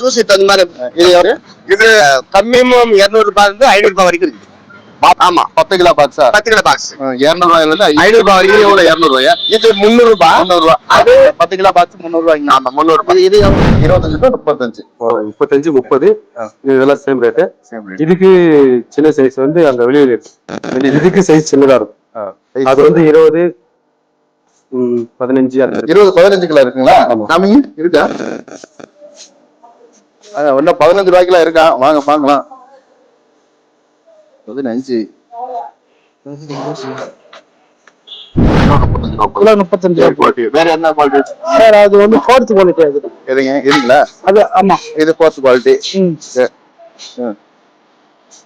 Juice தகுந்த மாதிரி இது எவ்வளவு? இது கம்மியும் இருநூறு ரூபாய் இருந்து ஐநூறு ரூபாய் வரைக்கும் இருக்கு ஆமா. பத்து கிலோ பாக்ஸா பத்து கிலோ பாக்ஸ் இருநூறு ரூபாயில இருந்து ஐநூறு ரூபாய் இது எவ்வளவு? இருநூறு ரூபாயா? இது முந்நூறு ரூபாய் முந்நூறு ரூபா. அது பத்து கிலோ பாக்ஸ் முந்நூறு ரூபாய்ங்க ஆமா முந்நூறு ரூபாய். இது? இருபத்தஞ்சு டு முப்பத்தஞ்சு. முப்பத்தஞ்சு முப்பது. இதெல்லாம் சேம் ரேட்டு. இதுக்கு சின்ன சைஸ் வந்து அங்க வெளியில இருக்கு. இதுக்கு சைஸ் சின்னதா இருக்கும். அது வந்து இருபது பதினஞ்சு. இருபது பதினஞ்சு கிலோ இருக்குங்களா? ஆமா. இருக்கா? இன்னும் பதினஞ்சு ரூபாய்க்குலாம் இருக்கா? வாங்க பார்க்கலாம். பதினஞ்சு. கிலோ முப்பத்தஞ்சு. வேற என்ன குவாலிட்டி சார் அது வந்து ஃபோர்த் குவாலிட்டி அது. எதுங்க? இதுங்களா அது ஆமா. இது ஃபோர்த் குவாலிட்டி ம்.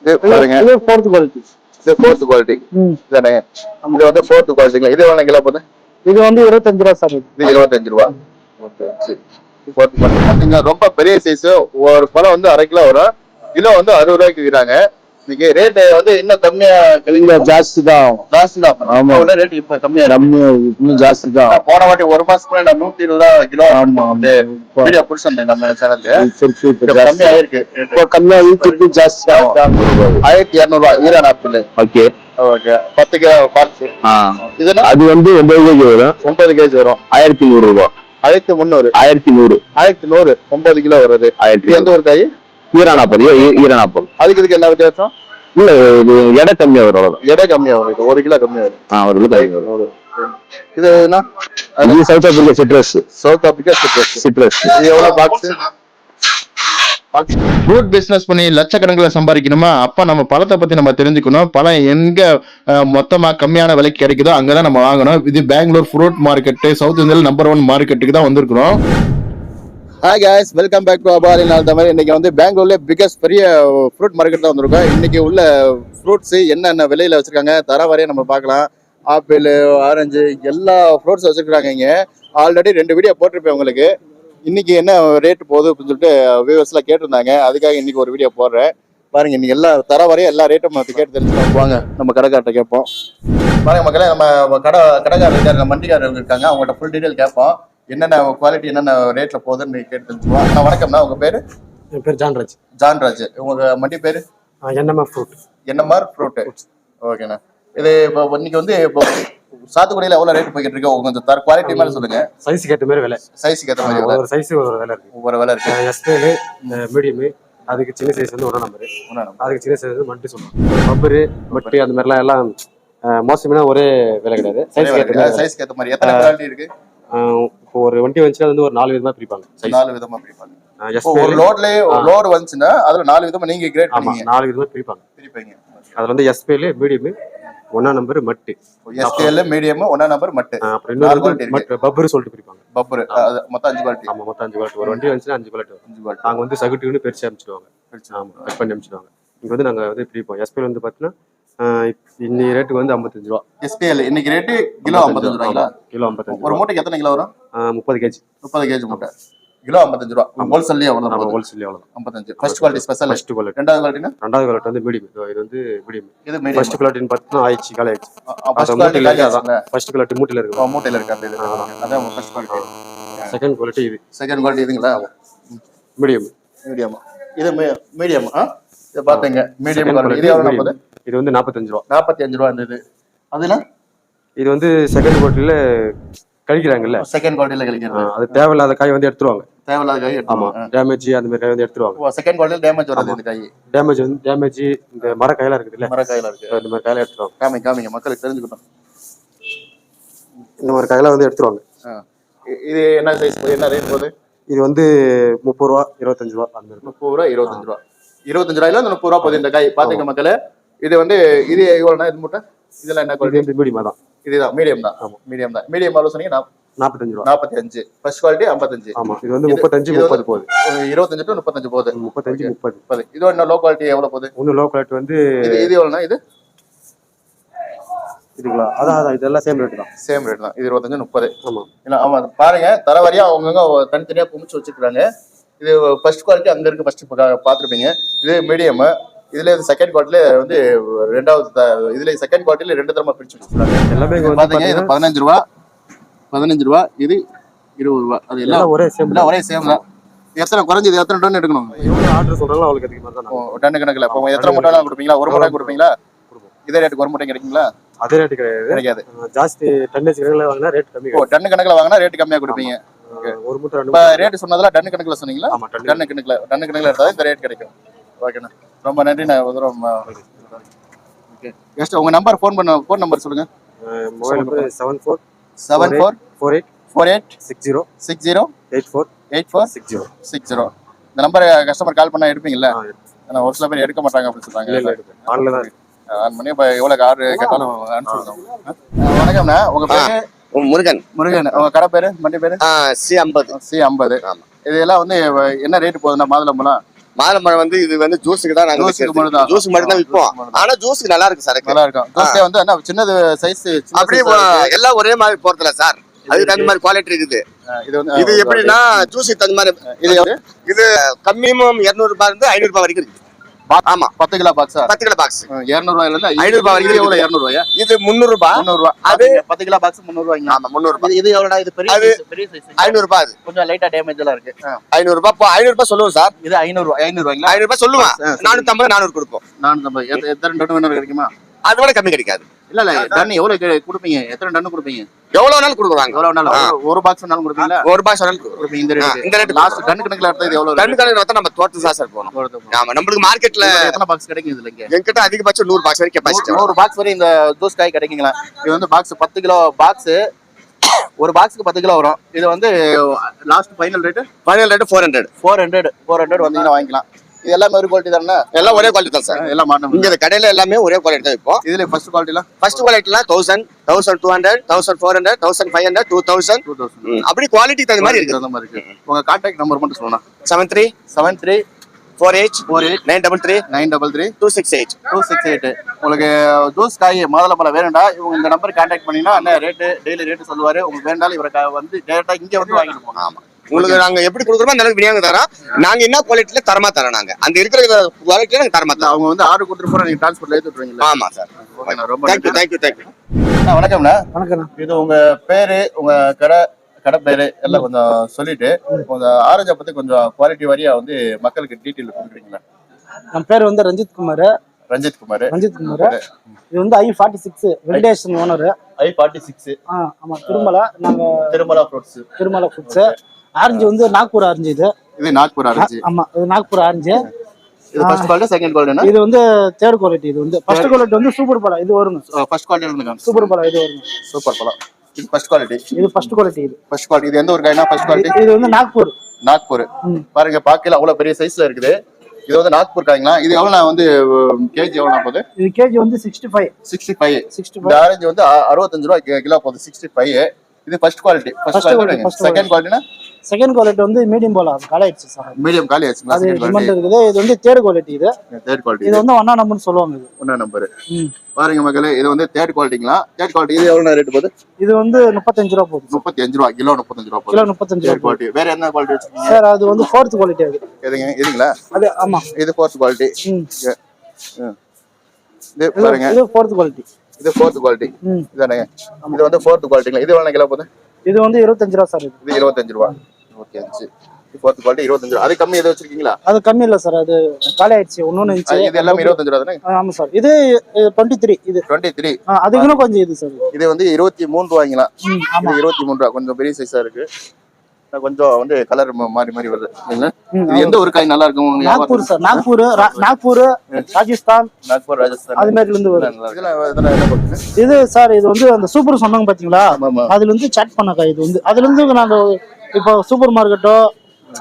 இது பாருங்க. இது ஃபோர்த் குவாலிட்டி இது ஃபோர்த் குவாலிட்டி ம். இதானே? இது வந்து ஃபோர்த் குவாலிட்டிங்களா இது எவ்வளோ கிலோ போகுது? இது வந்து இருபத்தஞ்சு ரூபா சார். இது இருபத்தஞ்சு ரூபா. ஓகே சரி ரொம்ப பெரிய சைஸ் ஒரு பழம் வந்து அரை கிலோ வரும். கிலோ வந்து அறுபது ரூபாய்க்கு விற்கிறாங்க இன்னைக்கு ரேட் வந்து இன்னும் கம்மியா இங்க ஜாஸ்தி தான் ஜாஸ்தி தான் ஆமா. ரேட் இப்ப கம்மியா. கம்மியா இன்னும் ஜாஸ்தி தான் போன வாட்டி ஒரு மாசத்துக்கு முன்னாடி நான் நூத்தி இருபது ரூபா கிலோ ஆமா இப்போ வீடியோ பிடிச்சிருந்தேன் நம்ம ஜாஸ்தி. கம்மியா இருக்கு. இப்போ கம்மியா இருக்கு ஜாஸ்தி தான் ஆயிரத்தி இருநூறு ரூபாய் ஈரான் ஆப்பிள் ஓகே. ஓகே. பத்து கிலோ பாக்ஸ் இதுனா அது வந்து ஒன்பது கேஜி வரும். ஒன்பது கேஜி வரும். ஆயிரத்தி நூறு ரூபாய். ஆயிரத்தி முந்நூறு ஆயிரத்தி நூறு. ஆயிரத்தி நூறு. ஒன்பது கிலோ வருது. ஆயிரத்தி எந்த ஒரு காய் ஈரானாப்பது ஈரானாப்பம் அதுக்கு இதுக்கு என்ன வித்தியாசம்? இல்ல இது எடை கம்மியா வரும் எடை கம்மியா வரும். இது ஒரு கிலோ கம்மியா வரும். ஆ ஒரு கிலோ வரும் இது என்ன? இது South Africa citrus South Africa citrus citrus இது எவ்வளவு பாக்ஸ் ஃப்ரூட் பிஸ்னஸ் பண்ணி லட்சக்கணக்கில் சம்பாதிக்கணுமா? அப்போ நம்ம பழத்தை பற்றி நம்ம தெரிஞ்சுக்கணும். பழம் எங்கே மொத்தமாக கம்மியான விலைக்கு கிடைக்குதோ அங்கதான் நம்ம வாங்கணும். இது பெங்களூர் ஃப்ரூட் மார்க்கெட்டு சவுத் இந்தியாவில் நம்பர் ஒன் மார்க்கெட்டுக்கு தான் வந்திருக்கிறோம். Hi guys welcome back to அபாரி நாள் தமிழ் இன்னைக்கு வந்து பெங்களூர்ல பிகஸ்ட் பெரிய ஃப்ரூட் மார்க்கெட் தான் வந்திருக்கோம். இன்னைக்கு உள்ள ஃப்ரூட்ஸ் என்னென்ன விலையில வச்சிருக்காங்க தர வரைய நம்ம பார்க்கலாம். ஆப்பிள் ஆரஞ்சு எல்லா ஃப்ரூட்ஸ் வச்சுருக்காங்க இங்கே. ஆல்ரெடி ரெண்டு வீடியோ போட்டிருப்பேன் உங்களுக்கு. இன்னைக்கு என்ன ரேட் போகுது அப்படின்னு சொல்லிட்டு வியூவர்ஸ்லாம் கேட்டிருந்தாங்க. அதுக்காக இன்னைக்கு ஒரு வீடியோ போடுறேன். பாருங்க இன்னைக்கு எல்லா தர வரைய எல்லா ரேட்டும் நம்ம கேட்டு தெரிஞ்சுக்கலாம். வாங்க நம்ம கடைக்கார்ட்ட கேட்போம். பாருங்க மக்களே நம்ம கடை கடைக்காரர் இருக்காரு மண்டிக்காரர் இருக்காங்க. அவங்கள்ட்ட ஃபுல் டீடைல் கேட்போம். என்னென்ன குவாலிட்டி என்னென்ன ரேட்ல போகுதுன்னு கேட்டு தெரிஞ்சுக்குவோம் அண்ணா, வணக்கம்ண்ணா. உங்க பேரு? என் பேர் ஜான்ராஜ். ஜான்ராஜ். உங்க மண்டி பேரு? என்னமா ஃப்ரூட். என்னமார் ஃப்ரூட் ஓகேண்ணா. இது இப்போ இன்னைக்கு வந்து இப்போ சாத்துக்குடியில எவ்வளவு ரேட் போய்கிட்டு இருக்கு? கொஞ்சம் தர குவாலிட்டி மேல சொல்லுங்க. சைஸுக்கு ஏற்ற மாதிரி விலை. சைஸுக்கு ஏற்ற மாதிரி. ஒரு சைஸ் ஒரு விலை இருக்கு. ஒவ்வொரு விலை இருக்கு. எஸ்பேலு மீடியமு அதுக்கு சின்ன சைஸ் வந்து ஒன்றா நம்பரு. அதுக்கு சின்ன சைஸ் வந்து மட்டு சொல்லுவோம் பப்பரு மட்டு அந்த மாதிரிலாம் எல்லாம் மோசமான ஒரே விலை கிடையாது. மாதிரி சைஸ்க்கு ஏற்ற மாதிரி. எத்தனை குவாலிட்டி இருக்கு? இப்போ ஒரு வண்டி வந்துச்சுன்னா வந்து ஒரு நாலு விதமா பிரிப்பாங்க. நாலு விதமா பிரிப்பாங்க. ஒரு லோட்லயே ஒரு லோடு வந்துச்சுன்னா அதுல நாலு விதமா நீங்க கிரேட் ஆமா பண்ணீங்க. நாலு விதமா பிரிப்பாங்க. பிரிப்பீங்க. அதுல வந்து எஸ்பேலு மீடியமு ஒன்னா நம்பர் மட்டு. எஸ்கேஎல் மீடியம் ஒன்னா நம்பர் மட்டு. அப்புறம் இன்னொரு பப்பரு சொல்லிட்டு பிரிப்பாங்க. பப்பர் மொத்தம் அஞ்சு குவாலிட்டி ஆமா மொத்தம் அஞ்சு குவாலிட்டி ஒரு வண்டி வந்துச்சுன்னா அஞ்சு குவாலிட்டி அஞ்சு குவாலிட்டி நாங்க வந்து சகுட்டுன்னு பிரிச்சு அனுப்பிச்சிடுவாங்க. ஆமா கட் பண்ணி அனுப்பிச்சிடுவாங்க. இங்க வந்து நாங்க வந்து பிரிப்போம். எஸ்பிஎல் வந்து பாத்தீங்கன்னா ஆஹ் இப்ப இன்னி ரேட்டுக்கு வந்து ஐம்பத்தஞ்சு ரூபா. எஸ்பிஎல் இன்னைக்கு ரேட்டு கிலோ ஐம்பத்தஞ்சு ரூபாய்ங்களா? கிலோ ஐம்பத்தஞ்சு ஒரு மூட்டைக்கு எத்தனை கிலோ வரும்? முப்பது கேஜி முப்பது கேஜி மூட்டை. கிலோ ஐம்பத்தஞ்சு ரூபா. ஹோல்சேல்லே எவ்வளோ ஹோல்சேல் எவ்வளவு ஐம்பத்தஞ்சு. First quality special first quality ரெண்டாவது குவாலிட்டினா ரெண்டாவது குவாலிட்டி வந்து மீடியம் இது வந்து மீடியம் இது ஃபர்ஸ்ட் மீடியம் குவாலிட்டின்னு பார்த்தீங்கன்னா ஆயிடுச்சு காலை ஆயிடுச்சு. ஃபர்ஸ்ட் குவாலிட்டி அதான் ஃபர்ஸ்ட் குவாலிட்டி மூட்டையில இருக்கு. மூட்டையில இருக்கு அந்த இது. அதான் ஃபர்ஸ்ட் குவாலிட்டி செகண்ட் குவாலிட்டி இது. செகண்ட் குவாலிட்டி இதுங்களா? மீடியம் மீடியம் இது மீடியம் ஆ? இதை பார்த்தீங்க மீடியம் குவாலிட்டி இது எவ்வளோ இது வந்து நாற்பத்தஞ்சு ரூபா. நாற்பத்தி அஞ்சு ரூபா இருந்தது அதுல இது வந்து செகண்ட் குவாலிட்டியில கழிக்கிறாங்கல்ல? செகண்ட் குவாலிட்டியில் கிடைக்கிறது ஆஹ் அது தேவையில்லாத காய் வந்து எடுத்துருவாங்க. தேவையில்லாத காய் ஆமா டேமேஜ் அந்த மாதிரி காய் வந்து எடுத்துருவாங்க. செகண்ட் குவாலிட்டியில் டேமேஜ் வராது இந்த காய். டேமேஜ் வந்து டேமேஜ் இந்த மர காயெல்லாம் இருக்குதுல்ல? மரக்காயில இருக்கு. இந்த மாதிரி காயெல்லாம் எடுத்துருவாங்க. காமிங்க காமிங்க மக்களுக்கு தெரிஞ்சுக்கட்டும். இந்த மாதிரி காயெல்லாம் வந்து எடுத்துருவாங்க. இது என்ன சைஸ் என்ன ரேட் போகுது? இது வந்து முப்பது ரூபா இருபத்தஞ்சு ரூபா அந்த முப்பது ரூபா இருபத்தஞ்சு ரூபா. இருபத்தஞ்சு ரூபாயில அந்த முப்பது ரூபா போகுது இந்த காய். பாத்துங்க மக்களே இது வந்து இது எவ்வளோண்ணா? இது மூட்டை? இதெல்லாம் என்ன குவாலிட்டி மீடியமா தான். இதுதான் மீடியம் தான். மீடியம் தான். மீடியம் எவ்வளோ சொன்னீங்க நாற்பத்தஞ்சு ரூபா. நாற்பத்தி அஞ்சு ஃபர்ஸ்ட் குவாலிட்டி ஐம்பத்தஞ்சு. ஆமா இது வந்து முப்பத்தஞ்சு முப்பது போகுது. இருபத்தஞ்சு டு முப்பத்தஞ்சு போகுது. முப்பத்தஞ்சு முப்பது. முப்பது இது என்ன லோ குவாலிட்டி எவ்வளவு போகுது? ஒன்று லோ குவாலிட்டி வந்து இது இது எவ்வளோண்ணா இது? இதுங்களா? அதான் அதான் இதெல்லாம் சேம் ரேட் தான். சேம் ரேட் தான். இது இருபத்தஞ்சு முப்பது. ஆமா. இல்ல ஆமா அது பாருங்க. தரவரியா அவங்கவுங்க தனித்தனியா குமிச்சு வச்சிருக்காங்க இது ஃபர்ஸ்ட் குவாலிட்டி அங்க இருக்கு ஃபர்ஸ்ட் பார்த்துருப்பீங்க. இது மீடியம் இதுல இது செகண்ட் குவாலிட்டில வந்து ரெண்டாவது இதுல செகண்ட் குவாலிட்டில ரெண்டு தரமா பிரிச்சு வச்சிருக்காங்க. எல்லாமே பாத்தீங்க இது பதினஞ்சு ரூபா பதினஞ்சு ரூபா இது இருபது ரூபா. அது எல்லாம் ஒரே சேம் ஒரே சேம் தான். எத்தனை குறைஞ்சது எத்தனை டன் எடுக்கணும்? ஆர்டர் சொல்றாங்களோ அவளுக்கு தான். நாங்க டன் கணக்குல. இப்போ எத்தனை மூட்டைலாம் கொடுப்பீங்களா? ஒரு மூட்டை கொடுப்பீங்களா. இதே ரேட்டுக்கு ஒரு மூட்டை கிடைக்குங்களா? அதே ரேட்டு கிடையாது. கிடைக்காது. ஜாஸ்தி டன்னேஜ் கணக்கில் வாங்கினா ரேட் கம்மி ஓ டன் கணக்குல வாங்கினா ரேட் கம்மியா கொடுப்பீங்க. ஒரு மூட்டை மூட்டை. ரேட் சொன்னதுல டன் கணக்குல சொன்னீங்களா? டன் கணக்குல டன் கணக்குல எடுத்தா இந்த ரேட் கிடைக்கும். ஓகேண்ணா. ரொம்ப நன்றி நான் ஒரு தூரம் ஓகே. ஜஸ்ட் உங்க நம்பர் ஃபோன் பண்ண ஃபோன் நம்பர் சொல்லுங்க. Mobile number seven four seven four four eight four eight six zero six zero eight four eight four six zero six zero இந்த நம்பரை கஸ்டமர் கால் பண்ணா எடுப்பீங்கல்ல? ஆனா ஒரு சில பேர் எடுக்க மாட்டாங்க அப்படின்னு சொல்றாங்க. ஆன்லைன் தான். ஆன் பண்ணி இப்போ எவ்வளவு ஆர்டர் கேட்டாலும் அனுப்பிச்சுடுவோம் வணக்கம்ண்ணா. உங்க பேரு? முருகன். முருகன். உங்க கடை பேரு? மண்டி பேரு? சி ஐம்பது. சி ஐம்பது. இதெல்லாம் வந்து என்ன ரேட் போகுதுண்ணா? மாதுளம்பழம்? மாதுளம்பழம் வந்து இது வந்து ஜூஸுக்கு தான் நாங்க ஜூஸுக்கு. ஜூஸ் மட்டும் தான் விற்போம். ஆனா ஜூஸுக்கு நல்லா இருக்கு சரக்கு நல்லா இருக்கும் வந்து என்ன சின்னது சைஸ் அப்படியே எல்லாம் ஒரே மாதிரி போறதுல சார். அதுக்கு தகுந்த மாதிரி குவாலிட்டி இருக்குது. இது எப்படின்னா ஜூஸுக்கு தகுந்த மாதிரி இது இது கம்மியும் இருநூறு ரூபாய் இருந்து ஐநூறு ரூபாய் வரைக்கும் இருக்கு ஆமா. பத்து கிலோ பாக்ஸா பத்து கிலோ பாக்ஸ் இருநூறு ரூபாயில இருந்து ஐநூறு ரூபாய் வரைக்கும் எவ்வளவு இருநூறு ரூபாயா? இது முந்நூறு ரூபாய் முந்நூறு ரூபாய் அது- பத்து கிலோ பாக்ஸ் முந்நூறு ஆமா முந்நூறு ரூபாய் இது இது இது பெரிய சைஸ் ஐநூறு ரூபாய் அது. கொஞ்சம் லைட்டா டேமேஜ் எல்லாம் இருக்கு. ஐநூறு ரூபாய் போ- ஐநூறு ரூபாய் சொல்லுவோம் சார். இது ஐநூறு ரூபாய் ஐநூறு ரூபாய்ங்களா ஐநூறு ரூபாய் சொல்லுவேன். நானூத்தி ஐம்பது நானூறு கொடுப்போம். நானூத்தம்பது எத்த- எத்தனை டன் வேணும் கிடைக்குமா? அது விட கம்மி கிடைக்காது. இல்ல இல்ல டன் எவ்வளவு கொடுப்பீங்க? எத்தனை டன் கொடுப்பீங்க? எவ்வளவு வேணாலும் கொடுக்குறாங்க. எவ்வளவு நாள். ஒரு பாக்ஸ் வேணாலும் கொடுப்பீங்களா? ஒரு சொன்னாலும் கொடுக்குறோம். கொடுப்பீங்க இந்த ரேட் இந்த ரேட்டு லாஸ்ட் டன் கணக்குல எடுத்தா இது எவ்வளவு கண்ணு கணக்கு பார்த்தா நம்ம தோட்டத்து தான் சார் ரேட் ஆமா நம்மளுக்கு மார்க்கெட்ல எத்தனை பாக்ஸ் கிடைக்கும் இதுல இங்க? என்கிட்ட அதிகபட்சம் நூறு பாக்ஸ் வரைக்கும் கெப்பாசிட்டி நூறு பாக்ஸ் வரை இந்த ஜூஸ் காய் கிடைக்குங்களா? இது வந்து பாக்ஸ் பத்து கிலோ பாக்ஸ் ஒரு பாக்ஸ்க்கு பத்து கிலோ வரும். இது வந்து last final rate final rate four hundred four hundred four hundred வந்தீங்கன்னா வாங்கிக்கலாம். இது எல்லாமே ஒரு குவாலிட்டி தானே? எல்லாம் ஒரே குவாலிட்டி தான் சார் எல்லாம் மாட்டோம் இங்க கடையில எல்லாமே ஒரே குவாலிட்டி தான் விற்போம் இதுல ஃபர்ஸ்ட் குவாலிட்டிலாம் ஃபர்ஸ்ட் குவாலிட்டிலாம் thousand thousand two hundred thousand four hundred thousand five hundred two thousand two thousand அப்படி குவாலிட்டி தகுந்த மாதிரி இருக்கு. அந்த மாதிரி இருக்கு. உங்க கான்டாக்ட் நம்பர் மட்டும் சொல்லணும் seven three seven three four eight four eight nine double three nine double three two six eight two six eight உங்களுக்கு ஜூஸ் காய் மாதுளம்பழம் வேணும்டா இவங்க இந்த நம்பர் கான்டாக்ட் பண்ணீங்கன்னா என்ன ரேட்டு டெய்லி ரேட்டு சொல்லுவாரு. உங்களுக்கு வேண்டாலும் இவரை வந்து டேரக்டா இங்க வந்து வாங்கிட்டு போங்க ஆமா உங்களுக்கு நாங்க எப்படி கொடுக்குறோமோ அந்த அளவுக்கு விநியோகம் தரோம். நாங்க என்ன குவாலிட்டில தரமா தரோம் நாங்க. அந்த இருக்கிற குவாலிட்டில நாங்க தரமா தரோம். அவங்க வந்து ஆர்டர் கொடுத்துட்டு போற நீங்க டிரான்ஸ்போர்ட்ல ஏத்தி விட்டுருவீங்களா ஆமா சார். ரொம்ப தேங்க்யூ. தேங்க்யூ தேங்க்யூ வணக்கம்ண்ணா. வணக்கம் இது உங்க பேரு உங்க கடை கடை பேரு எல்லாம் கொஞ்சம் சொல்லிட்டு உங்க ஆரஞ்சை பத்தி கொஞ்சம் குவாலிட்டி வாரியா வந்து மக்களுக்கு டீட்டெயில் கொடுக்குறீங்களா? என் பேர் வந்து ரஞ்சித் குமார். ரஞ்சித் குமார். ரஞ்சித் குமார். இது வந்து I forty six Venkatesan owner I forty six ஆமா திருமலை. நாங்க Tirumala fruits Tirumalai foods orange வந்து நாக்பூர் ஆரஞ்சு இது. இது நாக்பூர் ஆரஞ்சு. ஆமா இது நாக்பூர் ஆரஞ்சு. இது ஃபர்ஸ்ட் குவாலிட்டி செகண்ட் குவாலிட்டி இது வந்து தேர்ட் குவாலிட்டி இது வந்து ஃபர்ஸ்ட் குவாலிட்டி வந்து சூப்பர் பழம் இது வருங்க. ஃபர்ஸ்ட் குவாலிட்டி சூப்பர் பழம் இது வருங்க. சூப்பர் பழம். இது ஃபர்ஸ்ட் குவாலிட்டி இது ஃபர்ஸ்ட் குவாலிட்டி இது. ஃபர்ஸ்ட் குவாலிட்டி இது எந்த ஒரு காய்னா ஃபர்ஸ்ட் குவாலிட்டி இது வந்து நாக்பூர். நாக்பூர். பாருங்க பார்க்கல அவ்வளவு பெரிய சைஸ்ல இருக்குது. இது வந்து நாக்பூர் காய்ங்களா இது எவ்வளவு வந்து கேஜி எவ்வளவு போகுது? இது கேஜி வந்து sixty five sixty five sixty orange வந்து அறுபத்தஞ்சு ரூபா கிலோ போகுது சிக்ஸ்டி ஃபைவ் இது first quality first quality second குவாலிட்டினா second quality வந்து மீடியம் போல அது காலாயிடுச்சு சார். மீடியம் காலி ஆச்சுங்களா அது டிமாண்ட் இருக்குது. இது வந்து தேர்ட் குவாலிட்டி இது. தேர்ட் குவாலிட்டி இது வந்து ஒன்னா நம்பர்னு சொல்லுவாங்க இது. ஒன்னா நம்பர். பாருங்க மக்களே இது வந்து தேர்ட் குவாலிட்டிங்களா தேர்ட் குவாலிட்டி இது எவ்வளவு ரேட் போகுது? இது வந்து முப்பத்தஞ்சு ரூபா போகுது. முப்பத்தி அஞ்சு ரூபா கிலோ முப்பத்தஞ்சு ரூபா கிலோ முப்பத்தஞ்சு ரூபா குவாலிட்டி வேற என்ன குவாலிட்டி வச்சிருக்கீங்க? சார் அது வந்து ஃபோர்த் குவாலிட்டி அது. எதுங்க? இதுங்களா அது ஆமா. இது ஃபோர்த் குவாலிட்டி இது- பாருங்க. இது ஃபோர்த் குவாலிட்டி இது ஃபோர்த் குவாலிட்டி ம். இதானங்க இது வந்து ஃபோர்த் குவாலிட்டிங்களா இது எவ்வளவு கிலோ போகுது? இது வந்து இருபத்தஞ்சு ரூபா சார் இது. இருபத்தஞ்சு ரூபா. ஓகே அஞ்சு. ஃபோர்த் குவாலிட்டி இருபத்தஞ்சு ரூபா. அது கம்மி எது வச்சிருக்கீங்களா? அது கம்மி இல்ல சார். அது காலி ஆயிடுச்சு. ஒன்னொன்னு இருந்துச்சு இது எல்லாமே இருபத்தஞ்சு ரூபா தானே? ஆமா சார். இது டுவெண்ட்டி த்ரீ இது. டுவெண்ட்டி த்ரீ அது இன்னும் கொஞ்சம் இது சார். இது வந்து இருபத்தி மூணு ரூபாய்ங்களா? இருபத்தி மூணு ரூபா. கொஞ்சம் பெரிய சைஸா இருக்கு. கொஞ்சம் வந்து கலர் மாறி மாறி வருது. எந்த ஒரு காய் நல்லா இருக்கும் நாக்பூர் சார் நாக்பூர் ரா- நாக்பூர் ராஜஸ்தான் நாக்பூர் ராஜஸ்தான். அது மாதிரில இருந்து பண்ணுங்க இது சார் இது வந்து அந்த சூப்பர் சொன்னாங்க பாத்தீங்களா? அதுல இருந்து சாட் பண்ண காய் இது வந்து அதுல இருந்து நாங்க இப்போ சூப்பர் மார்க்கெட்டோ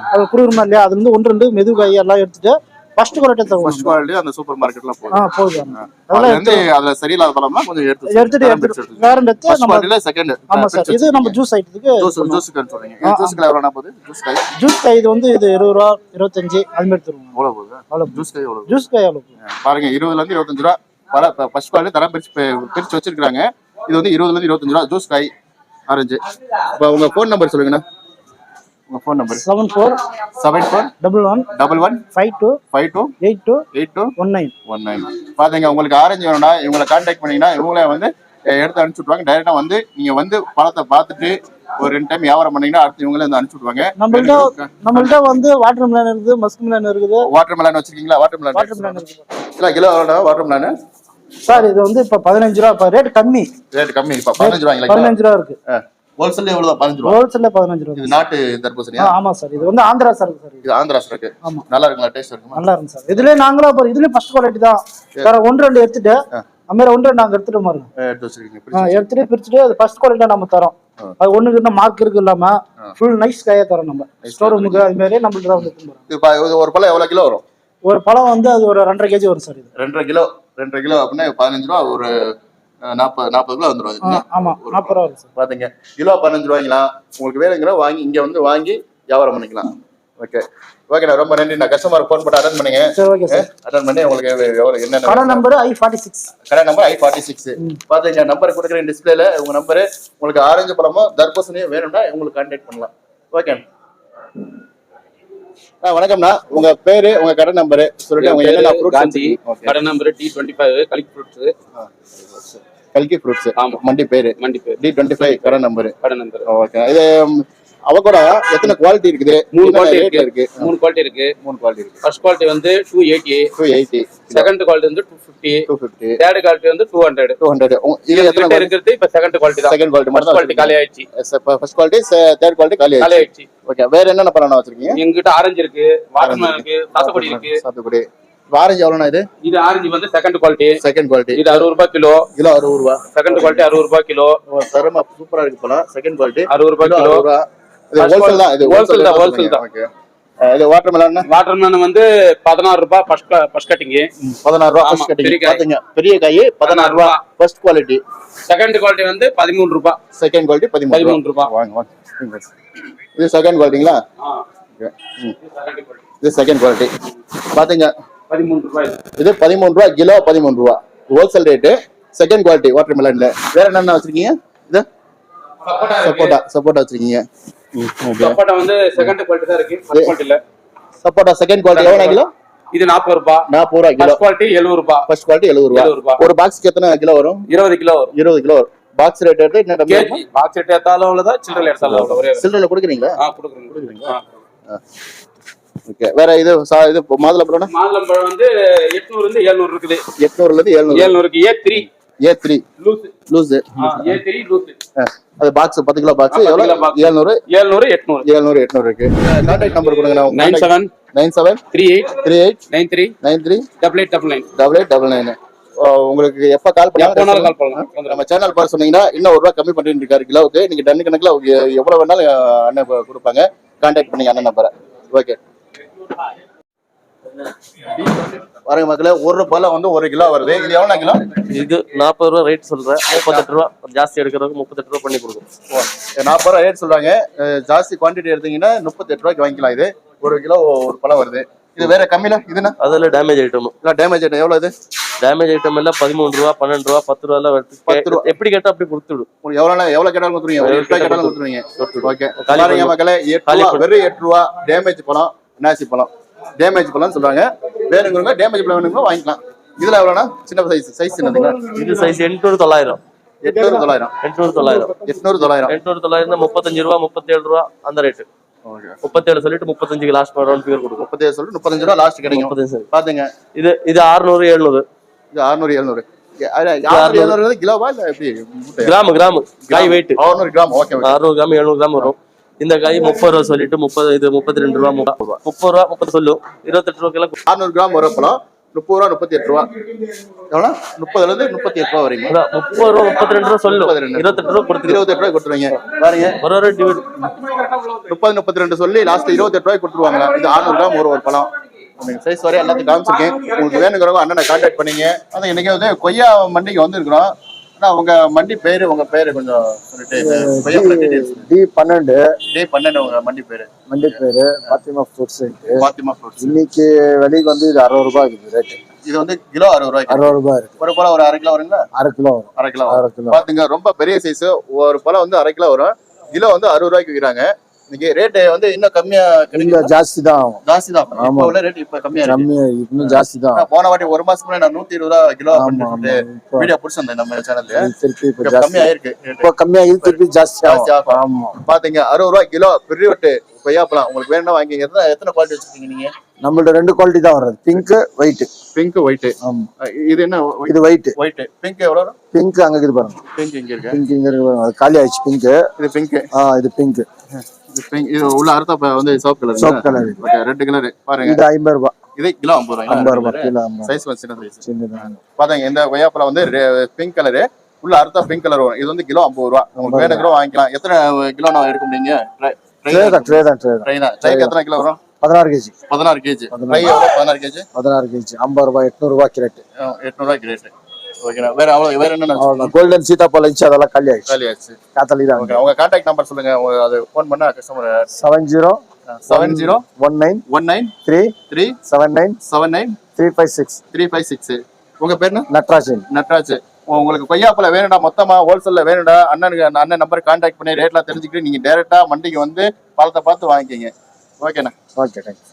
அது குடியுரிமை இல்லையா அதுல இருந்து ஒன்று ரெண்டு மெது காய் எல்லாம் எடுத்துட்டு ஃபர்ஸ்ட் குவாலிட்டி ஃபர்ஸ்ட் தருவோம் குவாலிட்டி அந்த சூப்பர் மார்க்கெட்லாம் போகுது ஆ. போகுது அதுல அதெல்லாம் வந்து அதுல சரியில்லாத பழம்லாம் கொஞ்சம் எடுத்து எடுத்துட்டு வேற எடுத்து ஃபர்ஸ்ட் நம்ம குவாலிட்டில செகண்ட் ஆமா சார் இது நம்ம ஜூஸ் ஐட்டத்துக்கு ஜூஸ் ஜூஸ்க்கு சொல்றீங்க. இது ஜூஸ்க்கு எவ்வளவு போகுது? ஜூஸ் காய் ஜூஸ் காய் இது வந்து இது இருபது ரூபா இருபத்தஞ்சு அது மாதிரி தருவாங்க எவ்வளவு போகுது? அவ்வளவு ஜூஸ் காய் எவ்வளவு? ஜூஸ் காய் எவ்வளவு பாருங்க இருபதுல இருந்து இருபத்தஞ்சு ரூபா. பல ஃபர்ஸ்ட் குவாலிட்டி தரம் பிரிச்சு பிரிச்சு வச்சிருக்காங்க இது வந்து இருபதுல இருந்து இருபத்தஞ்சு ரூபா. ஜூஸ் காய் ஆரஞ்சு. இப்போ உங்க ஃபோன் நம்பர் சொல்லுங்கண்ணா. உங்க phone number seven four seven four double one double one five two five two eight two eight two one nine one nine பாத்தீங்க உங்களுக்கு ஆரஞ்சு வேணும்னா இவங்களை கான்டாக்ட் பண்ணீங்கன்னா இவங்களே வந்து எடுத்து அனுப்பிச்சு விட்ருவாங்க டைரெக்டாக வந்து நீங்க வந்து பழத்தை பார்த்துட்டு ஒரு ரெண்டு டைம் வியாபாரம் பண்ணீங்கன்னா அடுத்து இவங்களே வந்து அனுப்பிச்சு விடுவாங்க நம்மள்ட்ட நம்மள்ட்ட வந்து வாட்டர் மிலன் இருக்குது மஸ்க் மிலன் இருக்குது. வாட்டர் மெலன் வச்சிருக்கீங்களா? வாட்டர் மெலன் வாட்டர் மிலன் இல்ல கிலோ வாட்டர் மெலன் சார் இது வந்து இப்ப பதினஞ்சு ரூபா இப்ப ரேட் கம்மி. ரேட் கம்மி. இப்ப பதினஞ்சு கிலோ பதினஞ்சு ரூபா இருக்கு. ஹோல்சேல் எவ்வளவு பதினஞ்சு ரூபா. ஹோல்சேல்ல பதினஞ்சு ரூபா. இது நாட்டு தர்பூசணியா? ஆ, ஆமா சார். இது வந்து ஆந்திரா சார் சார். இது ஆந்திரா இருக்கு ஆமா. நல்லா இருக்குங்களா? டேஸ்ட் இருக்குமா? நல்லா இருக்கும் சார். இதுலயே நாங்களும் அப்புறம் இதுலயே ஃபர்ஸ்ட் குவாலிட்டி தான். வேற ஒன்று ரெண்டு எடுத்துட்டு அம்மேல ஒன்று நாங்க எடுத்துட்டு அஹ் எடுத்து வச்சிருக்கீங்க. எடுத்துட்டு பிரிச்சுட்டு அது ஃபர்ஸ்ட் குவாலிட்டியா நம்ம தரோம். அது ஒண்ணுக்கு இன்னும் மார்க் இருக்கு இல்லாம ஃபுல் நைஸ் காயா தரோம் நம்ம. ஸ்டோர் ரூமுக்கு அது மாதிரி நம்மள்ட்ட தான் வந்து ஒரு பழம் எவ்வளவு கிலோ வரும்? ஒரு பழம் வந்து அது ஒரு ரெண்டரை கேஜி வரும் சார் இது. ரெண்டரை கிலோ ரெண்டரை கிலோ அப்படின்னா பதினஞ்சு ரூபா ஒரு நாற்பது நாற்பது கிலோ வந்துடும் ஆமா. நாற்பது ரூபா பாத்தீங்க. கிலோ பதினஞ்சு ரூபாய்ங்களா உங்களுக்கு வேணுங்கிற வாங்கி இங்க வந்து வாங்கி வியாபாரம் பண்ணிக்கலாம். ஓகே ஓகேண்ணா ரொம்ப நன்றி நான் கஸ்டமர் ஃபோன் பண்ணி அட்டன் பண்ணுங்க. சரி ஓகே சார் அட்டன் பண்ணி உங்களுக்கு என்னென்ன கடை நம்பர் ஐ ஃபார்ட்டி சிக்ஸ் கடை நம்பர் ஐ ஃபார்ட்டி சிக்ஸ் பாத்தீங்க நம்பர் கொடுக்குறேன் டிஸ்பிளேல உங்க நம்பரு உங்களுக்கு ஆரஞ்சு பழமோ தர்பூசணியோ வேணும்னா உங்களுக்கு கான்டாக்ட் பண்ணலாம். ஓகே ஆ வணக்கம்ண்ணா. உங்க பேரு உங்க கடை நம்பரு சொல்லிட்டு உங்க என்னென்ன கடை நம்பர் டி டுவெண்ட்டி ஃபைவ் கலிக் ஃப்ரூட்ஸ் கல்கி ஃப்ரூட்ஸ் ஆமா. மண்டி பேரு. மண்டி பேர். டி டுவெண்ட்டி ஃபைவ் கடை நம்பரு கடை நம்பர் ஓகே இது அவகோடா எத்தனை குவாலிட்டி இருக்குது? மூணு குவாலிட்டி இருக்கு? மூணு குவாலிட்டி இருக்கு. மூணு குவாலிட்டி இருக்கு. ஃபர்ஸ்ட் குவாலிட்டி வந்து two eighty two eighty second quality வந்து two fifty two fifty third quality வந்து டூ ஹண்ட்ரட் டூ ஹண்ட்ரட் இது எத்தனை இருக்கிறது இப்ப செகண்ட் குவாலிட்டி தான். செகண்ட் குவாலிட்டி ஃபர்ஸ்ட் குவாலிட்டி காலி ஆயிடுச்சு ஃபர்ஸ்ட் குவாலிட்டி தேர்ட் குவாலிட்டி காலி காலி ஆயிடுச்சு ஓகே வேற என்னென்ன பழம் வச்சிருக்கீங்க? எங்ககிட்ட ஆரஞ்சு இருக்கு வாட்டர்மேன் இருக்கு சாத்துக்குடி இருக்கு. சாத்துக்குடி. ஆரஞ்சு எவ்வளோண்ணா இது? இது ஆரஞ்சு வந்து செகண்ட் குவாலிட்டி செகண்ட் குவாலிட்டி இது அறுபது ரூபாய் கிலோ. கிலோ அறுபது ரூபா. செகண்ட் குவாலிட்டி அறுபது ரூபாய் கிலோ. தரமா சூப்பரா இருக்கு பழம் செகண்ட் குவாலிட்டி அறுபது ரூபாய் கிலோ இது ஹோல்சேல் தான். இது wholesale தான், wholesale தான். ஓகே இது வாட்டர் மெலன் வாட்டர்மேன் வந்து பதினாறு ரூபாய் ஃபர்ஸ்ட் ஃபர்ஸ்ட் கட்டிங் பதினாறு ரூபா ஆமா, ஃபர்ஸ்ட் கட்டிங். பாத்தீங்க. பெரிய காய் பதினாறு ரூபா ஃபர்ஸ்ட் குவாலிட்டி செகண்ட் குவாலிட்டி வந்து பதிமூணு ரூபாய் செகண்ட் குவாலிட்டி பதிமூணு பதிமூணு ரூபா. வாங்க வாங்க. இது செகண்ட் குவாலிட்டிங்களா. இது செகண்ட் குவாலிட்டி பாத்தீங்க. பதிமூணு ரூபாய். இது பதிமூணு ரூபா கிலோ பதிமூணு ரூபா wholesale rate second quality water மெலன்ல வேற என்னென்ன வச்சிருக்கீங்க? இது? சப்போட்டா சப்போட்டா வச்சிருக்கீங்க. சப்போட்டா வந்து செகண்ட் குவாலிட்டி தான் இருக்கு. ஃபர்ஸ்ட் குவாலிட்டி இல்ல சப்போட்டா செகண்ட் குவாலிட்டி எவ்வளோ கிலோ? இது நாற்பது ரூபாய் நாற்பது ரூபா கிலோ. குவாலிட்டி எழுபது ரூபாய் ஃபர்ஸ்ட் குவாலிட்டி எழுபது ரூபா. எழுபது ரூபா. ஒரு பாக்ஸ்க்கு எத்தனை கிலோ வரும்? இருபது கிலோ வரும். இருபது கிலோ வரும். பாக்ஸ் ரேட் எடுத்து என்ன பாக்ஸ் செட் எடுத்தாலும் அவ்வளவுதான் சில்லறை எடுத்தாலும் ரேட். சில்லறையில் கொடுக்குறீங்களா? ஆ. ஓகே வேற இது சா- இது மாதுளம்பழம்னா? மாதுளம்பழம் வந்து எட்நூறு இருந்து எழுநூறு இருக்குது. எட்நூறுல இருந்து எழுநூறு எழுநூறுக்கு A three A three loose loose A three loose அது பாக்ஸ் பத்து கிலோ பாக்ஸ் ஆ, பத்து எவ்வளோ கிலோ box. எழுநூறு எழுநூறு எட்நூறு. எழுநூறு எட்நூறு இருக்கு. கான்டாக்ட் நம்பர் கொடுங்க nine seven nine seven three eight three eight nine three nine three double eight double nine double eight double nine உங்களுக்கு எப்ப கால் எப்போ வேணாலும் கால் பண்ணாலும். பண்ணலாம் நம்ம சேனல் பார்த்து சொன்னீங்கன்னா இன்னும் ஒரு ரூபா கம்மி பண்ணிட்டு இருக்காரு கிலோவுக்கு. நீங்க டன் கணக்குல எவ்வளவு வேணாலும் அண்ணன் கொடுப்பாங்க. கான்டாக்ட் பண்ணி அண்ணன் நம்பரை. ஓகே பாருங்க மக்களே ஒரு பழம் வந்து ஒரு கிலோ வருது. இது எவ்வளவு கிலோ? இது நாற்பது ரூபா ரேட் சொல்றேன். முப்பத்தெட்டு ரூபா ஜாஸ்தி எடுக்கிறவங்க முப்பத்தெட்டு ரூபா பண்ணி கொடுக்கும். நாற்பது ரூபா ரேட் சொல்றாங்க. அஹ், ஜாஸ்தி குவான்டிட்டி எடுத்தீங்கன்னா முப்பத்தெட்டு ரூபாய்க்கு வாங்கிக்கலாம் இது. ஒரு கிலோ ஒரு பழம் வருது. இது வேற கம்மியில இதுனா அதில் டேமேஜ் ஐட்டம் இல்ல டேமேஜ் ஆயிடும் எவ்வளவு இது? டேமேஜ் ஐட்டம் எல்லாம் பதிமூணு ரூபா பன்னெண்டு ரூபா பத்து ரூபா எல்லாம். பத்து ரூபா. எப்படி கேட்டா அப்படி கொடுத்துடும். நாள் எவ்வளவு கேட்டாலும் கொடுத்துருவீங்க. ரூபாய் கேட்டாலும் கொடுத்துருவீங்க. ஓகே. மக்களே எட்டு ரூபா. வெறும் எட்டு ரூபா டேமேஜ் பழம். நாசி பழம் டேமேஜ் பழம்னு சொல்றாங்க. வேணுங்கிறவங்க டேமேஜ் பழம் வேணுங்களோ வாங்கிக்கலாம். இதுல எவ்வளோனா சின்ன சைஸ் சைஸ் என்னதுங்களா இது சைஸ் எட்நூறு தொள்ளாயிரம். எட்நூறு தொள்ளாயிரம். எட்நூறு தொள்ளாயிரம். எட்நூறு தொள்ளாயிரம். எட்நூறு தொள்ளாயிரம் முப்பத்தஞ்சு ரூபா முப்பத்தேழு ரூபா அந்த ரேட்டு முப்பத்தேழு சொல்லிட்டு முப்பத்தஞ்சுக்கு லாஸ்ட் ரவுண்ட் ஃபிகர் கொடுக்கும். முப்பத்தேழு சொல்லிட்டு முப்பத்தஞ்சு ரூபா லாஸ்ட் கிடைக்கும். முப்பத்தஞ்சு பாத்துங்க. இது இது அறுநூறு எழுநூறு. இது அறுநூறு எழுநூறு. கிலோவா இல்ல எப்படி? Gram gram. காய் வெயிட் அறுநூறு கிராம். ஓகே. அறுநூறு கிராம் எழுநூறு கிராம் வரும். இந்த காய் முப்பது ரூபா சொல்லிட்டு முப்பது இது முப்பத்தி ரெண்டு ரூபா முப்பது ரூபா. முப்பது ரூபா முப்பது சொல்லும் இருபத்தெட்டு ரூபாய்க்கெல்லாம் அறுநூறு கிராம் வர பழம் முப்பது ரூபா முப்பத்தி எட்டு ரூபா. எவ்வளோ? முப்பதுல இருந்து முப்பத்தி எட்டு ரூபா வரைக்கும் முப்பது ரூபா முப்பத்தி ரெண்டு ரூபா சொல்லும். இருபத்தெட்டு ரூபா கொடுத்துருவோம் இருபத்தெட்டு ரூபாய் கொடுத்துருவீங்க. பாருங்க. ஒரு ஒரு டிவிட் முப்பது முப்பத்தி ரெண்டு சொல்லி லாஸ்ட் இருபத்தெட்டு ரூபாய் கொடுத்துருவாங்க இது அறுநூறு கிராம் ஒரு ஒரு பழம். சைஸ் வரையும் எல்லாத்தையும் காமிச்சிருக்கேன். உங்களுக்கு வேணுங்கிறவங்க அண்ணனை கான்டாக்ட் பண்ணீங்க. அதான் இன்னைக்கு வந்து கொய்யா மண்டிக்கு வந்திருக்கிறோம். ஆனா உங்க மண்டி பேரு உங்க பேரு கொஞ்சம் சொல்லிட்டு. டி பன்னெண்டு. டே பன்னெண்டு உங்க மண்டி பேரு. மண்டி பேரு பாத்திமா ஃப்ரூட்ஸ் பாத்திமா ஃப்ரூட்ஸ் இன்னைக்கு வெளிக்கு வந்து இது அறுபது ரூபாய் இருக்குது ரேட்டு இது வந்து கிலோ அறுபது ரூபாய்க்கு அறுபது ரூபாய் இருக்கு. ஒரு பழம் ஒரு அரை கிலோ வருங்களா? அரை கிலோ வரும். அரை கிலோ அரை கிலோ பாத்துங்க ரொம்ப பெரிய சைஸ் ஒரு பழம் வந்து அரை கிலோ வரும். கிலோ வந்து அறுபது ரூபாய்க்கு விற்கிறாங்க. இன்னைக்கு ரேட் வந்து இன்னும் கம்மியா இல்ல கிடைக்கும் ஜாஸ்தி தான் ஆகும். ஜாஸ்தி தான் ஆமா. உள்ள ரேட் இப்ப கம்மியா இருக்கு. கம்மி இன்னும் ஜாஸ்தி தான் போன வாட்டி ஒரு மாசம் முன்னாடி நான் நூத்தி இருபது ரூபா கிலோ இப்போ வீடியோ பிடிச்சிருந்தேன் நம்ம சேனல்ல திருப்பி இப்ப இப்ப ஜாஸ்தி. கம்மி ஆயிருக்கு rate. இப்போ கம்மியாகி திருப்பி ஜாஸ்தி ஆகும். ஆமா. பாத்தீங்க அறுபது ரூபா கிலோ பெரிய வெட்டு. கொய்யாப்பழம் உங்களுக்கு வேணும்னா வாங்கிங்க எத்தனை எத்தனை குவாலிட்டி வச்சிருக்கீங்க நீங்க? நம்மள்ட்ட ரெண்டு குவாலிட்டி தான் வர்றது. பிங்க் ஒயிட் பிங்க் ஒயிட் ஆமா. இது என்ன? இது ஒயிட் ஒயிட் பிங்க் எவ்வளவு பிங்க் அங்க இருக்குது பாருங்க. பிங்க் இங்க இருக்கு. பிங்க் இங்க இருக்கு பாருங்க. அது காலி ஆயிடுச்சு பிங்க் இது பிங்க் ஆ இது பிங்க் இது உள்ள அர்த்தம் இப்ப வந்து soap colour soap colour okay red colour பாருங்க. இது ஐம்பது ரூபாய் இது கிலோ ஐம்பது ரூபாய் ஐம்பது ரூபாய் கிலோ ஐம்பது சைஸ் வந்து சின்ன சைஸ் இந்த கொய்யாப்பழம் வந்து பிங்க் கலரு உள்ள அர்த்தம் பிங்க் கலர் வரும். இது வந்து கிலோ ஐம்பது ரூபா. உங்களுக்கு வேணும் கிலோ வாங்கிக்கலாம். எத்தனை கிலோ நான் எடுக்க முடியுங்க? ட்ரே தான். ட்ரே தான் ட்ரே தான். ட்ரை தான். ட்ரைக்கு எத்தனை கிலோ வரும்? பதினாறு கேஜி பதினாறு கேஜி பதினாறு. கேஜி பதினாறு கேஜி ஐம்பது ரூபாய் எட்நூறு ரூபாய் கிரேட் எட்நூறுவாய்க்கு ரேட்டு ஓகேண்ணா. வேற அவ்வளோ வேற என்னென்ன கோல்டன் சீதாப்பழம் இருந்துச்சு அதெல்லாம் காலி ஆயிடுச்சு. காலி காத்தாலி தான். ஓகே உங்க கான்டாக்ட் நம்பர் சொல்லுங்க. அது ஃபோன் பண்ணா customer seven zero seven zero one nine one nine three three seven nine seven nine three five six three five six உங்க பேர் என்ன? நட்ராஜன். நட்ராஜ். உங்களுக்கு கொய்யாப்பழம் வேணும்டா மொத்தமா ஹோல்சேல்ல வேணும்டா அண்ணனுக்கு அண்ணன் நம்பர் கான்டாக்ட் பண்ணி ரேட்லாம் தெரிஞ்சுக்கிட்டு நீங்க டேரெக்டா மண்டிக்கு வந்து பழத்தை பார்த்து வாங்கிக்கிங்க. ஓகேண்ணா. ஓகே தேங்க்ஸ்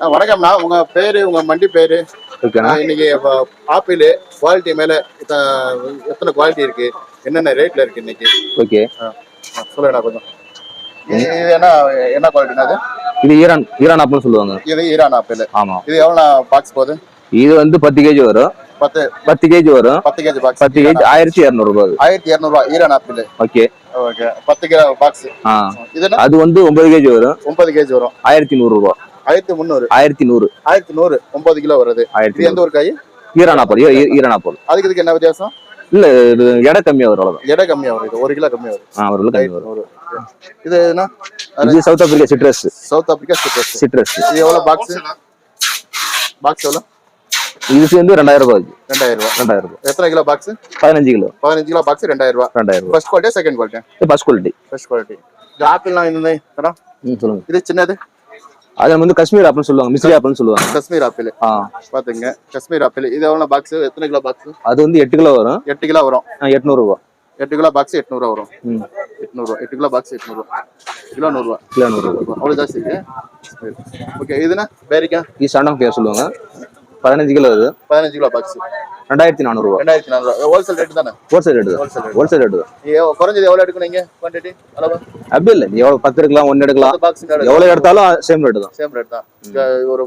வணக்கம்ண்ணா உங்க பேரு உங்க மண்டி பேரு? இன்னைக்கு ஆப்பிள் குவாலிட்டி மேல எத்தனை குவாலிட்டி இருக்கு? என்னென்ன ரேட்ல இருக்கு இன்னைக்கு? ஓகே. சொல்லுங்கண்ணா கொஞ்சம். இது என்ன என்ன குவாலிட்டினா அது இது? ஈரான் ஈரான் ஆப்பிள்னு சொல்லுவாங்க. இது ஈரான் ஆப்பிள். ஆமா. இது எவ்வளோ பாக்ஸ் போகுது? இது வந்து பத்து கேஜி வரும். பத்து. பத்து கேஜி வரும். பத்து கேஜி பாக்ஸ் பத்து கேஜி ஆயிரத்தி இரநூறுபா ஆயிரத்தி இரநூறுவா ஈரான் ஆப்பிள். ஓகே. ஓகே. பத்து கிலோ பாக்ஸ் இது அது வந்து ஒன்பது கேஜி வரும். ஒன்பது கேஜி வரும். ஆயிரத்தி நூறுரூவா ஆயிரத்தி முந்நூறு. ஆயிரத்தி நூறு. ஆயிரத்தி நூறு. ஒன்பது கிலோ வருது. ஆயிரத்தி இது எந்த ஒரு காய்? ஈரான் ஆப்பிள் ஈ- ஈ- ஈரான் ஆப்பிள் அதுக்கு இதுக்கு என்ன வித்தியாசம்? இல்ல இது எடை கம்மியா வரும் அவ்வளவுதான். எடை கம்மியா வரும். இது ஒரு கிலோ கம்மியா வரும். ஆ ஒரு கம்மி வரும். ஒரு இது என்ன? இது south Africa citrus. South Africa citrus. Citrus. இது எவ்வளவு பாக்ஸ் பாக்ஸ் எவ்வளவு? இது வந்து ரெண்டாயிரம் ரூபாய் ரெண்டாயிரம் ரூபாய் ரெண்டாயிரம் ரூபாய். எத்தனை கிலோ பாக்ஸ் பதினஞ்சு கிலோ. பதினஞ்சு கிலோ பாக்ஸ் ரெண்டாயிரம் ரூபாய் ரெண்டாயிரம் ஃபர்ஸ்ட் குவாலிட்டியா செகண்ட் குவாலிட்டியா இது ஃபர்ஸ்ட் குவாலிட்டி ஃபர்ஸ்ட் குவாலிட்டி இந்த ஆப்பிள்லாம் ம் சொல்லுங்க. இது சின்னது? அது வந்து காஷ்மீர் ஆப்பிள்னு சொல்லுவாங்க மிஸ்ரி ஆப்பிள்னு சொல்லுவாங்க. காஷ்மீர் ஆப்பிள் ஆ. பாத்துங்க காஷ்மீர் ஆப்பிள் இது எவ்வளவு பாக்ஸ் எத்தனை கிலோ பாக்ஸ் அது வந்து எட்டு கிலோ வரும். எட்டு கிலோ வரும். எட்நூறு ரூபா. எட்டு கிலோ பாக்ஸ் எட்நூறுவா வரும். ம். எட்நூறுவா எட்டு கிலோ பாக்ஸ் எட்நூறுவா கிலோ நூறுரூவா கிலோ நூறு ரூபா. அவ்வளோ ஜாஸ்தி இருக்கு ஓகே இதுனா பேரிக்கா? இது ஸ்டாண்ட் பேர் சொல்லுவாங்க. பதினஞ்சு கிலோ அது பதினஞ்சு கிலோ பாக்ஸ் ரெண்டாயிரத்தி நானூறுரூவா ரெண்டாயிரத்தி நானூறுவா. ஹோல்சேல் ரேட் தானே? ஹோல்சேல் ரேட்டு தான். ஹோல்சேல் ரேட்டு தான். குறைஞ்சது எவ்வளோ எடுக்கணும் நீங்க குவான்டிட்டி அளவு? அப்படி இல்லை. எவ்வளோ பத்து எடுக்கலாம் ஒன்று எடுக்கலாம். பாக்ஸ் எவ்வளோ எடுத்தாலும் சேம் ரேட்டு தான். சேம் ரேட் தான். ஒரு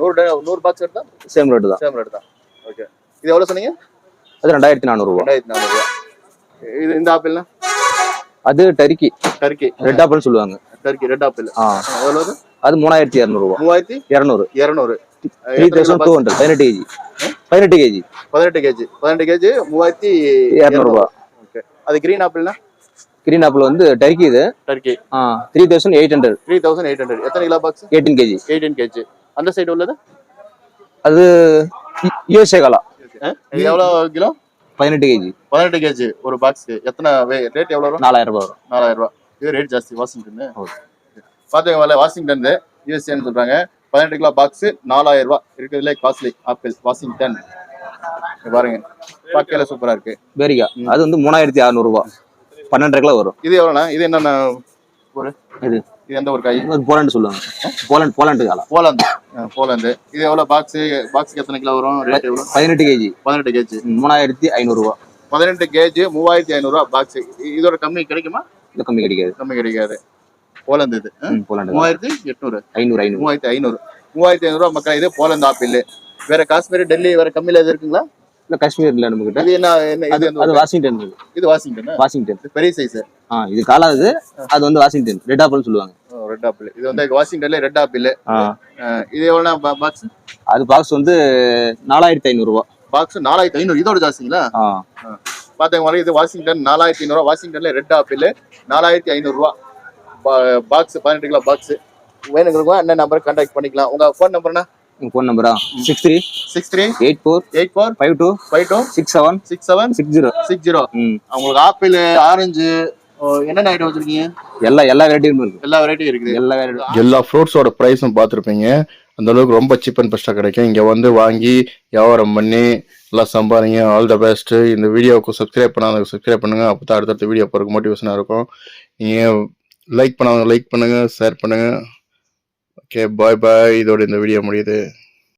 நூறு நூறு பாக்ஸ் எடுத்தா? சேம் ரேட்டு தான். சேம் ரேட் தான். ஓகே இது எவ்வளோ சொன்னீங்க? அது ரெண்டாயிரத்தி நானூறுரூவா ரெண்டாயிரத்தி நானூறுவா. இது இந்த ஆப்பிள்னா அது டர்க்கி டர்க்கி ரெட் ஆப்பிள் சொல்லுவாங்க. டர்க்கி ரெட் ஆப்பிள் ஆ. எவ்வளவு அது மூணாயிரத்தி இரநூறுவா. மூவாயிரத்தி இரநூறு. இரநூறு. த்ரீ தௌசண்ட் டூ ஹண்ட்ரட் பதினெட்டு கேஜி பதினெட்டு கேஜி பதினெட்டு கேஜி பதினெட்டு கேஜி மூவாயிரத்தி இரநூறுபா. ஓகே அது கிரீன் ஆப்பிள்னா கிரீன் ஆப்பிள் வந்து டர்க்கி இது. டர்க்கி ஆ three thousand eight hundred three thousand eight hundred எத்தனை kilo box eighteen KG eighteen KG அந்த சைடு உள்ளது? அது யூஎஸ்ஏ காலா. எவ்வளோ கிலோ? பதினெட்டு கேஜி பதினெட்டு கேஜி ஒரு பாக்ஸ்க்கு எத்தனை ரேட் எவ்வளோ வரும்? நாலாயிரம் ரூபாய் வரும். நாலாயிரம் ரூபாய் இது ரேட் ஜாஸ்தி வாஷிங்டன் வரல வாஷிங்டன் யூஎஸ்ஏன்னு சொல்றாங்க. பதினெட்டு கிலோ பாக்ஸ் நாலாயிரம் ரூபாய். இருக்கிறதுல காஸ்ட்லி ஆப்பிள் வாஷிங்டன் பாருங்க. பார்க்கல சூப்பரா இருக்கு. பேரிக்கா அது வந்து மூணாயிரத்தி அறநூறுபா பன்னெண்டரை கிலோ வரும். இது எவ்வளோண்ணா? இது என்னென்ன? ஒரு இது. இது எந்த ஒரு காய்? போலாண்டு சொல்லுவாங்க. போலாண்ட் போலாண்டு காலா. போலாந்து. போலாந்து. இது எவ்வளோ பாக்ஸ் பாக்ஸுக்கு எத்தனை கிலோ வரும்? ரேட் எவ்வளோ? பதினெட்டு கேஜி பதினெட்டு கேஜி மூணாயிரத்தி ஐநூறுரூவா பதினெட்டு கேஜி மூவாயிரத்தி ஐநூறுரூவா பாக்ஸ் இதோட கம்மி கிடைக்குமா? இது கம்மி கிடைக்காது. கம்மி கிடைக்காது. போலந்து இது போலாண்டு மூவாயிரத்தி எட்நூறு. ஐநூறு ஐநூறு. மூவாயிரத்தி ஐநூறு. மூவாயிரத்தி ஐநூறுரூவா மக்கள் இது போலந்து ஆப்பிள். வேற காஷ்மீர் டெல்லி வேற கம்மியில எது இருக்குங்களா? இல்ல காஷ்மீர் இல்ல நம்ம கிட்ட இது என்ன இது அது வாஷிங்டன். இது. Washington Washington. பெரிய சைஸ் ஆ இது காலா இது அது வந்து வாஷிங்டன். ரெட் ஆப்பிள் சொல்லுவாங்க. Red apple. இது வந்து வாஷிங்டன்ல ரெட் ஆப்பிள். இது எவ்வளோ பாக்ஸ் அது பாக்ஸ் வந்து நாலாயிரத்தி ஐநூறுரூவா பாக்ஸ் நாலாயிரத்தி ஐநூறு. இதோட ஜாஸ்திங்களா? வரை இது வாஷிங்டன் நாலாயிரத்தி ஐநூறுவா வாஷிங்டன்ல ரெட் ஆப்பிள் நாலாயிரத்தி ஐநூறுரூவா பாக்ஸ் பதினெட்டு கிலோ பாக்ஸ் வேணுங்களுக்கும் என்ன நம்பருக்கு கான்டாக்ட் பண்ணிக்கலாம். உங்க ஃபோன் நம்பர்னா உங்க ஃபோன் நம்பரா six three six three eight four eight four five two five two six seven six seven six zero six zero உங்களுக்கு ஆப்பிள் ஆரஞ்சு என்னென்ன ஐட்டம் வச்சிருக்கீங்க? எல்லா எல்லா வெரைட்டியும் இருக்கு. எல்லா வெரைட்டியும் இருக்குது. எல்லா வெரைட்டியும் எல்லா ஃப்ரூட்ஸோட ப்ரைஸும் பார்த்துருப்பீங்க. அந்த அளவுக்கு ரொம்ப சீப் அண்ட் பெஸ்ட்டாக கிடைக்கும். இங்கே வந்து வாங்கி வியாபாரம் பண்ணி நல்லா சம்பாதிங்க. ஆல் த பெஸ்ட்டு இந்த வீடியோவுக்கு சப்ஸ்கிரைப் பண்ணாத சப்ஸ்கிரைப் பண்ணுங்கள் அப்போ தான் அடுத்தடுத்த வீடியோ போகிறதுக்கு மோட்டிவேஷனாக இருக்கும். நீங்கள் லைக் பண்ணாங்க லைக் பண்ணுங்கள் ஷேர் பண்ணுங்கள் ஓகே பாய் பாய் இதோட இந்த வீடியோ முடியுது.